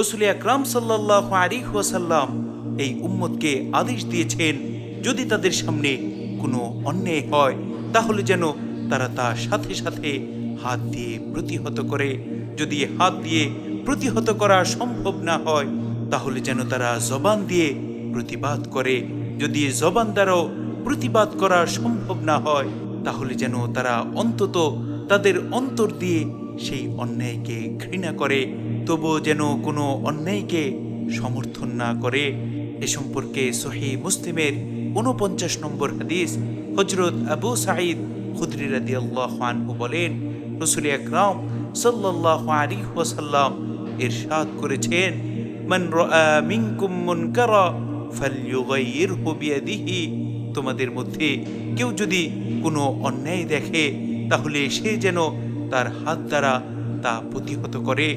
রসুল আকরাম সাল্লাহ আলী ওয়াসাল্লাম এই উম্মতকে আদেশ দিয়েছেন, যদি তাদের সামনে কোনো অন্যায় হয়, তাহলে যেন তারা তার সাথে সাথে হাত দিয়ে প্রতিহত করে। যদি হাত দিয়ে প্রতিহত করা সম্ভব না হয়, তাহলে যেন তারা জবান দিয়ে প্রতিবাদ করে। যদি জবান দ্বারাও প্রতিবাদ করা সম্ভব না হয়, তাহলে যেন তারা অন্তত তাদের অন্তর দিয়ে সেই অন্যায়কে ঘৃণা করে, তবুও যেন কোনো অন্যায়কে সমর্থন না করে। এ সম্পর্কে সহি মুসলিমের উনপঞ্চাশ নম্বর হাদিস হজরত আবু সাঈদ খুদরি রাদি আল্লাহ আনহু বলেন, রসুল আকরাম সাল্লাহ আলী ওয়াসাল্লাম ইরশাদ করেছেন, মান মিনকুম মুনকারা ফালইউগাইয়িরহু বিয়াদিহি। তোমাদের মধ্যে কেউ যদি কোনো অন্যায় দেখে, তাহলে সে যেন তার হাত দ্বারা তা প্রতিহত করে।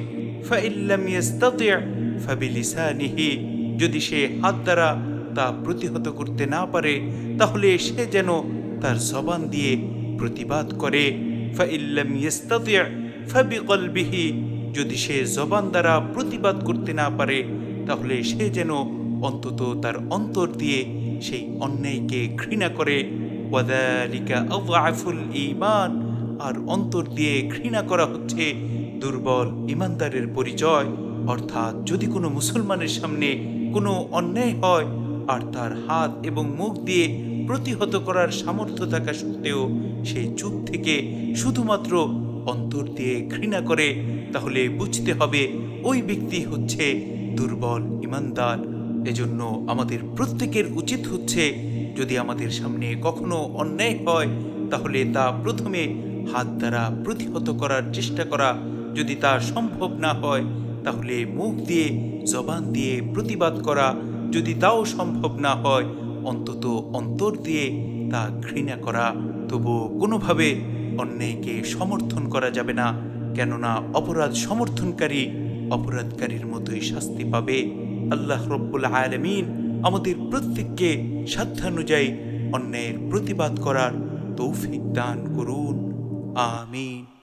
যদি সে হাত দ্বারা তা প্রতিহত করতে না পারে, তাহলে সে যেন তার জবান দিয়ে প্রতিবাদ করে। যদি সে জবান দ্বারা প্রতিবাদ করতে না পারে, তাহলে সে যেন অন্তত তার অন্তর দিয়ে সেই অন্যায়কে ঘৃণা করে। ওয়াদালিকা আফুল ঈমান। আর অন্তর দিয়ে ঘৃণা করা হচ্ছে দুর্বল ইমানদারের পরিচয়। অর্থাৎ যদি কোনো মুসলমানের সামনে কোনো অন্যায় হয়, আর তার হাত এবং মুখ দিয়ে প্রতিহত করার সামর্থ্য থাকা সত্ত্বেও সে চুপ থেকে শুধুমাত্র অন্তর দিয়ে ঘৃণা করে, তাহলে বুঝতে হবে ওই ব্যক্তি হচ্ছে দুর্বল ইমানদার। এজন্য আমাদের প্রত্যেকের উচিত হচ্ছে, যদি আমাদের সামনে কখনো অন্যায় হয়, তাহলে তা প্রথমে হাত দ্বারা প্রতিহত করার চেষ্টা করা যদি তা সম্ভব না হয়, তাহলে মুখ দিয়ে, জবান দিয়ে প্রতিবাদ করা যদি তাও সম্ভব না হয়, অন্তত অন্তর দিয়ে তা ঘৃণা করা। তবু কোনোভাবে অন্যায়কে সমর্থন করা যাবে না, কেননা অপরাধ সমর্থনকারী অপরাধকারীর মতোই শাস্তি পাবে। আল্লাহ রব্বুল আলমিন আমাদের প্রত্যেককে সাধ্যানুযায়ী অন্যায়ের প্রতিবাদ করার তৌফিক দান করুন। 阿弥。